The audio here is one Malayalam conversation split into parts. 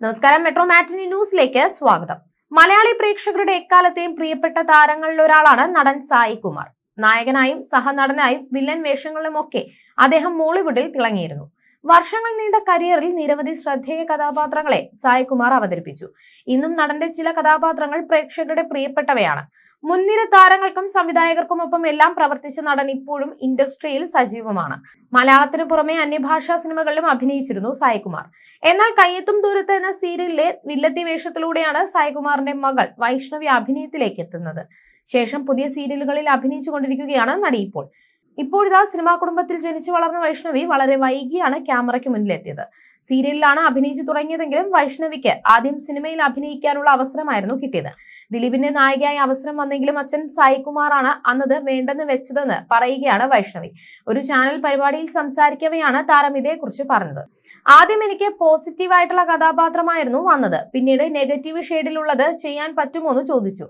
നമസ്കാരം. മെട്രോ മാറ്റിനി ന്യൂസിലേക്ക് സ്വാഗതം. മലയാളി പ്രേക്ഷകരുടെ എക്കാലത്തെയും പ്രിയപ്പെട്ട താരങ്ങളിൽ ഒരാളാണ് നടൻ സായി കുമാർ. നായകനായും സഹനടനായും വില്ലൻ വേഷങ്ങളിലുമൊക്കെ അദ്ദേഹം മോളിവുഡിൽ തിളങ്ങിയിരുന്നു. വർഷങ്ങൾ നീണ്ട കരിയറിൽ നിരവധി ശ്രദ്ധേയ കഥാപാത്രങ്ങളെ സായ്കുമാർ അവതരിപ്പിച്ചു. ഇന്നും നടന്റെ ചില കഥാപാത്രങ്ങൾ പ്രേക്ഷകരുടെ പ്രിയപ്പെട്ടവയാണ്. മുൻനിര താരങ്ങൾക്കും സംവിധായകർക്കും ഒപ്പം എല്ലാം പ്രവർത്തിച്ച നടൻ ഇപ്പോഴും ഇൻഡസ്ട്രിയിൽ സജീവമാണ്. മലയാളത്തിന് പുറമെ അന്യഭാഷാ സിനിമകളിലും അഭിനയിച്ചിരുന്നു സായ്കുമാർ എന്നാൽ കയ്യെത്തും ദൂരത്ത് എന്ന സീരിയലിലെ വില്ലത്തി വേഷത്തിലൂടെയാണ് സായ്കുമാറിന്റെ മകൾ വൈഷ്ണവി അഭിനയത്തിലേക്ക് എത്തുന്നത്. ശേഷം പുതിയ സീരിയലുകളിൽ അഭിനയിച്ചു കൊണ്ടിരിക്കുകയാണ് നടി ഇപ്പോൾ. ഇപ്പോഴിതാ സിനിമാ കുടുംബത്തിൽ ജനിച്ചു വളർന്ന വൈഷ്ണവി വളരെ വൈകിയാണ് ക്യാമറയ്ക്ക് മുന്നിലെത്തിയത്. സീരിയലിലാണ് അഭിനയിച്ചു തുടങ്ങിയതെങ്കിലും വൈഷ്ണവിക്ക് ആദ്യം സിനിമയിൽ അഭിനയിക്കാനുള്ള അവസരമായിരുന്നു കിട്ടിയത്. ദിലീപിന്റെ നായികയായി അവസരം വന്നെങ്കിലും അച്ഛൻ സായികുമാറാണ് അന്നത് വേണ്ടെന്ന് വെച്ചതെന്ന് പറയുകയാണ് വൈഷ്ണവി. ഒരു ചാനൽ പരിപാടിയിൽ സംസാരിക്കവെയാണ് താരം ഇതേക്കുറിച്ച് പറഞ്ഞത്. ആദ്യം എനിക്ക് പോസിറ്റീവായിട്ടുള്ള കഥാപാത്രമായിരുന്നു വന്നത്. പിന്നീട് നെഗറ്റീവ് ഷെയ്ഡിലുള്ളത് ചെയ്യാൻ പറ്റുമോ എന്ന് ചോദിച്ചു.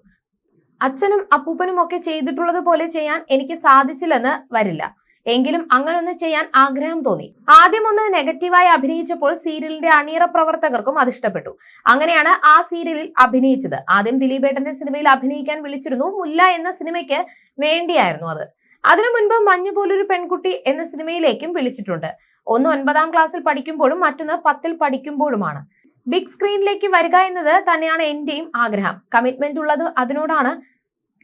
അച്ഛനും അപ്പൂപ്പനും ഒക്കെ ചെയ്തിട്ടുള്ളത് പോലെ ചെയ്യാൻ എനിക്ക് സാധിച്ചില്ലെന്ന് വരില്ല. എങ്കിലും അങ്ങനൊന്ന് ചെയ്യാൻ ആഗ്രഹം തോന്നി. ആദ്യം ഒന്ന് നെഗറ്റീവായി അഭിനയിച്ചപ്പോൾ സീരിയലിന്റെ അണിയറ പ്രവർത്തകർക്കും അത് ഇഷ്ടപ്പെട്ടു. അങ്ങനെയാണ് ആ സീരിയലിൽ അഭിനയിച്ചത്. ആദ്യം ദിലീപേട്ടന്റെ സിനിമയിൽ അഭിനയിക്കാൻ വിളിച്ചിരുന്നു. മുല്ല എന്ന സിനിമയ്ക്ക് വേണ്ടിയായിരുന്നു അത്. അതിനു മുൻപ് മഞ്ഞു പോലൊരു പെൺകുട്ടി എന്ന സിനിമയിലേക്കും വിളിച്ചിട്ടുണ്ട്. ഒന്ന് ഒൻപതാം ക്ലാസ്സിൽ പഠിക്കുമ്പോഴും മറ്റൊന്ന് പത്തിൽ പഠിക്കുമ്പോഴുമാണ്. ബിഗ് സ്ക്രീനിലേക്ക് വരിക എന്നത് തന്നെയാണ് എന്റെയും ആഗ്രഹം. കമ്മിറ്റ്മെന്റ് ഉള്ളത് അതിനോടാണ്.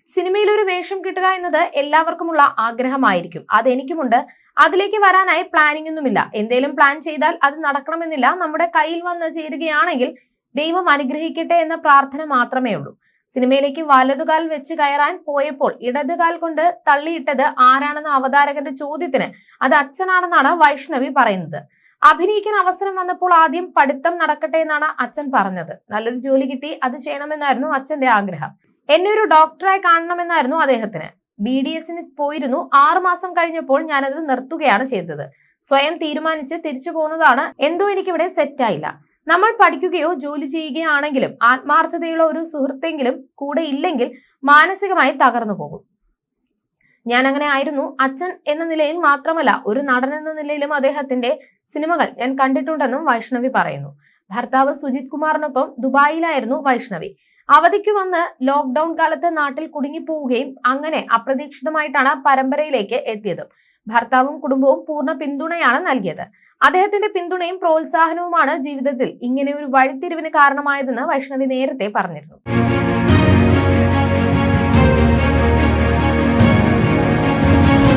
സിനിമയിൽ ഒരു വേഷം കിട്ടുക എന്നത് എല്ലാവർക്കുമുള്ള ആഗ്രഹമായിരിക്കും. അതെനിക്കുമുണ്ട് അതിലേക്ക് വരാനായി പ്ലാനിംഗ് ഒന്നുമില്ല. എന്തേലും പ്ലാൻ ചെയ്താൽ അത് നടക്കണമെന്നില്ല. നമ്മുടെ കയ്യിൽ വന്ന് ചേരുകയാണെങ്കിൽ ദൈവം അനുഗ്രഹിക്കട്ടെ എന്ന പ്രാർത്ഥന മാത്രമേ ഉള്ളൂ. സിനിമയിലേക്ക് വലതുകാൽ വെച്ച് കയറാൻ പോയപ്പോൾ ഇടതുകാൽ കൊണ്ട് തള്ളിയിട്ടത് ആരാണെന്ന അവതാരകന്റെ ചോദ്യത്തിന് അത് അച്ഛനാണെന്നാണ് വൈഷ്ണവി പറയുന്നത്. അഭിനയിക്കാൻ അവസരം വന്നപ്പോൾ ആദ്യം പഠിത്തം നടക്കട്ടെ എന്നാണ് അച്ഛൻ പറഞ്ഞത്. നല്ലൊരു ജോലി കിട്ടി അത് ചെയ്യണമെന്നായിരുന്നു അച്ഛന്റെ ആഗ്രഹം. എന്നെ ഒരു ഡോക്ടറായി കാണണമെന്നായിരുന്നു അദ്ദേഹത്തിന്. ബി ഡി എസിന് പോയിരുന്നു. ആറുമാസം കഴിഞ്ഞപ്പോൾ ഞാനത് നിർത്തുകയാണ് ചെയ്തത്. സ്വയം തീരുമാനിച്ച് തിരിച്ചു പോകുന്നതാണ്. എന്തോ എനിക്കിവിടെ സെറ്റായില്ല നമ്മൾ പഠിക്കുകയോ ജോലി ചെയ്യുകയാണെങ്കിലും ആത്മാർത്ഥതയുള്ള ഒരു സുഹൃത്തെങ്കിലും കൂടെ ഇല്ലെങ്കിൽ മാനസികമായി തകർന്നു പോകും. ഞാൻ അങ്ങനെ ആയിരുന്നു. അച്ഛൻ എന്ന നിലയിൽ മാത്രമല്ല ഒരു നടൻ എന്ന നിലയിലും അദ്ദേഹത്തിന്റെ സിനിമകൾ ഞാൻ കണ്ടിട്ടുണ്ടെന്നും വൈഷ്ണവി പറയുന്നു. ഭർത്താവ് സുജിത് കുമാറിനൊപ്പം ദുബായിലായിരുന്നു വൈഷ്ണവി. അവധിക്ക് വന്ന് ലോക്ക്ഡൌൺ കാലത്ത് നാട്ടിൽ കുടുങ്ങിപ്പോവുകയും അങ്ങനെ അപ്രതീക്ഷിതമായിട്ടാണ് പരമ്പരയിലേക്ക് എത്തിയത്. ഭർത്താവും കുടുംബവും പൂർണ പിന്തുണയാണ് നൽകിയത്. അദ്ദേഹത്തിന്റെ പിന്തുണയും പ്രോത്സാഹനവുമാണ് ജീവിതത്തിൽ ഇങ്ങനെ ഒരു വഴിത്തിരിവിന് കാരണമായതെന്ന് വൈഷ്ണവി നേരത്തെ പറഞ്ഞിരുന്നു.